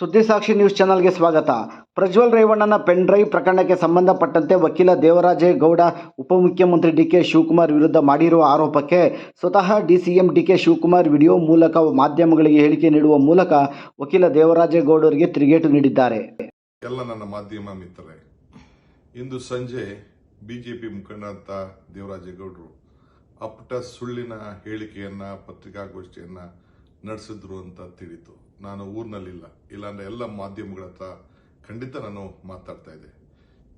ಸುದ್ದಿಸಾಕ್ಷಿ news ಚಾನಲ್ಗೆ ಸ್ವಾಗತ. Prajwal ರೇವಣ್ಣನ pen drive ಪ್ರಕರಣಕ್ಕೆ ಸಂಬಂಧಪಟ್ಟಂತೆ ವಕೀಲ ದೇವರಾಜೇಗೌಡ ಉಪಮುಖ್ಯಮಂತ್ರಿ ಡಿಕೆ ಶಿವಕುಮಾರ್ ವಿರುದ್ಧ ಮಾಡಿರುವ ಆರೋಪಕ್ಕೆ ಸ್ವತಃ ಡಿ ಕೆ ಶಿವಕುಮಾರ್ ವಿಡಿಯೋ ಮೂಲಕ ಮಾಧ್ಯಮಗಳಿಗೆ ಹೇಳಿಕೆ ನೀಡುವ ಮೂಲಕ ವಕೀಲ ದೇವರಾಜೇಗೌಡರಿಗೆ ತಿರುಗೇಟು ನೀಡಿದ್ದಾರೆ. ಎಲ್ಲ ನನ್ನ ಮಾಧ್ಯಮ ಮಿತ್ರರೇ, ಇಂದು ಸಂಜೆ ಬಿಜೆಪಿ ಮುಖಂಡರಂತ ದೇವರಾಜೇಗೌಡರು ಅಪ್ಪಟ ಸುಳ್ಳಿನ ಹೇಳಿಕೆಯನ್ನ, ಪತ್ರಿಕಾಗೋಷ್ಠಿಯನ್ನ ನಡೆಸಿದ್ರು ಅಂತ ತಿಳಿತು. ನಾನು ಊರಿನಲ್ಲಿಲ್ಲ. ಇಲ್ಲಾಂದ್ರೆ ಎಲ್ಲ ಮಾಧ್ಯಮಗಳ ಹತ್ರ ಖಂಡಿತ ನಾನು ಮಾತಾಡ್ತಾ ಇದ್ದೆ.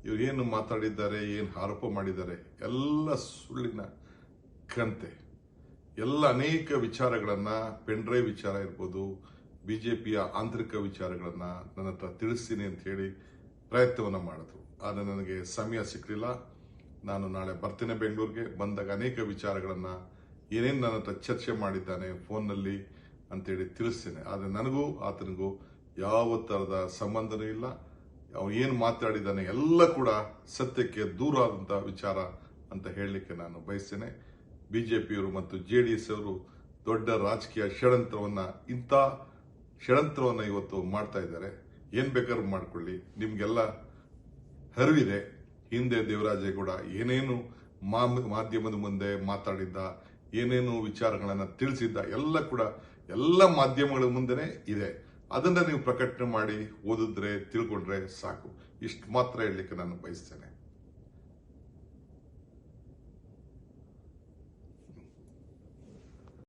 ಇವ್ರು ಏನು ಮಾತಾಡಿದ್ದಾರೆ, ಏನು ಆರೋಪ ಮಾಡಿದ್ದಾರೆ, ಎಲ್ಲ ಸುಳ್ಳಿನ ಕಂತೆ. ಎಲ್ಲ ಅನೇಕ ವಿಚಾರಗಳನ್ನ ಪೆಂಡ್ರೈವ್ ವಿಚಾರ ಇರ್ಬೋದು ಬಿ ಜೆ ಪಿಯ ಆಂತರಿಕ ವಿಚಾರಗಳನ್ನ ನನ್ನ ಹತ್ರ ತಿಳಿಸ್ತೀನಿ ಅಂತ ಹೇಳಿ ಪ್ರಯತ್ನವನ್ನು ಮಾಡಿದ್ರು. ಆದರೆ ನನಗೆ ಸಮಯ ಸಿಕ್ಕಲಿಲ್ಲ ನಾನು ನಾಳೆ ಬರ್ತೇನೆ ಬೆಂಗಳೂರಿಗೆ. ಬಂದಾಗ ಅನೇಕ ವಿಚಾರಗಳನ್ನು ಏನೇನು ನನ್ನ ಹತ್ರ ಚರ್ಚೆ ಮಾಡಿದ್ದಾನೆ, ಫೋನ್ನಲ್ಲಿ ಅಂತೇಳಿ ತಿಳಿಸ್ತೇನೆ. ಆದರೆ ನನಗೂ, ಆತನಿಗೂ ಯಾವ ಥರದ ಸಂಬಂಧನೂ ಇಲ್ಲ. ಅವನು ಏನು ಮಾತಾಡಿದ್ದಾನೆ ಎಲ್ಲ ಕೂಡ ಸತ್ಯಕ್ಕೆ ದೂರ ಆದಂಥ ವಿಚಾರ ಅಂತ ಹೇಳಲಿಕ್ಕೆ ನಾನು ಬಯಸ್ತೇನೆ. ಬಿಜೆಪಿಯವರು ಮತ್ತು ಜೆ ಡಿ ಎಸ್ ಅವರು ದೊಡ್ಡ ರಾಜಕೀಯ ಷಡ್ಯಂತ್ರವನ್ನ, ಇಂಥ ಷಡ್ಯಂತ್ರವನ್ನ ಇವತ್ತು ಮಾಡ್ತಾ ಇದ್ದಾರೆ. ಏನು ಬೇಕಾದ್ರೂ ಮಾಡ್ಕೊಳ್ಳಿ. ನಿಮಗೆಲ್ಲ ಹರಿವಿದೆ ಹಿಂದೆ ದೇವರಾಜೇಗೌಡ ಏನೇನು ಮಾಧ್ಯಮದ ಮುಂದೆ ಮಾತಾಡಿದ್ದ, ಏನೇನು ವಿಚಾರಗಳನ್ನು ತಿಳಿಸಿದ್ದ ಎಲ್ಲ ಕೂಡ ಎಲ್ಲ ಮಾಧ್ಯಮಗಳ ಮುಂದೆನೆ ಇದೆ. ಅದನ್ನು ನೀವು ಪ್ರಕಟಣೆ ಮಾಡಿ ಓದಿದ್ರೆ, ತಿಳ್ಕೊಂಡ್ರೆ ಸಾಕು. ಇಷ್ಟು ಮಾತ್ರ ಹೇಳಲಿಕ್ಕೆ ನಾನು ಬಯಸ್ತೇನೆ.